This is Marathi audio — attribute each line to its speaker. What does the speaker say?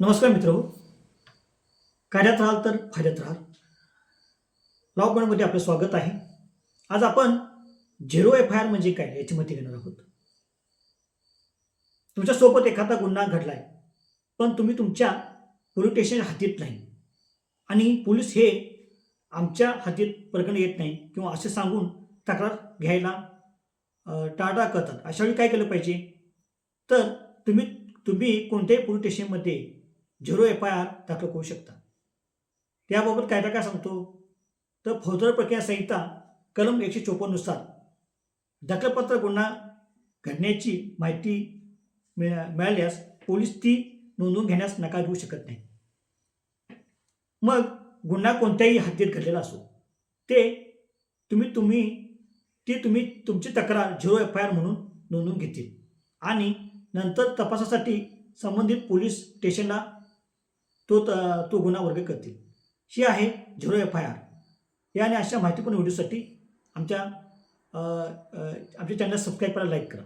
Speaker 1: नमस्कार मित्र. कार्यात राहाल तर फायद्यात राहाल. लॉकडाऊनमध्ये आपलं स्वागत आहे. आज आपण झिरो एफ आय आर म्हणजे काय याची माहिती घेणार आहोत. तुमच्यासोबत एखादा गुन्हा घडला आहे पण तुम्ही तुमच्या पोलीस स्टेशन हातीत नाही. आणि पोलीस हे आमच्या हातीत प्रकरण येत नाही किंवा असे सांगून तक्रार घ्यायला टाळटा करतात. अशावेळी काय केलं पाहिजे? तर तुम्ही तुम्ही कोणत्याही पोलीस स्टेशनमध्ये झिरो एफ आय आर दाखल करू शकता. त्याबाबत कायदा काय सांगतो? तर फौजदार प्रक्रिया संहिता कलम एकशे चोपन्ननुसार दाखलपत्र गुन्हा घडण्याची माहिती मिळा मिळाल्यास पोलीस ती नोंदवून घेण्यास नकार देऊ शकत नाही. मग गुन्हा कोणत्याही हद्दीत घडलेला असो ते तुम्ही तुम्ही ती तुम्ही तुमची तक्रार झिरो एफ आय आर म्हणून नोंदवून घेतील. आणि नंतर तपासासाठी संबंधित पोलीस स्टेशनला तो त- तो गुन्हा वर्ग करतील. ही आहे झिरो एफ आय आर या आणि अशा माहितीपूर्ण व्हिडिओसाठी आमच्या आमच्या चॅनल सबस्क्राईब करा लाईक करा.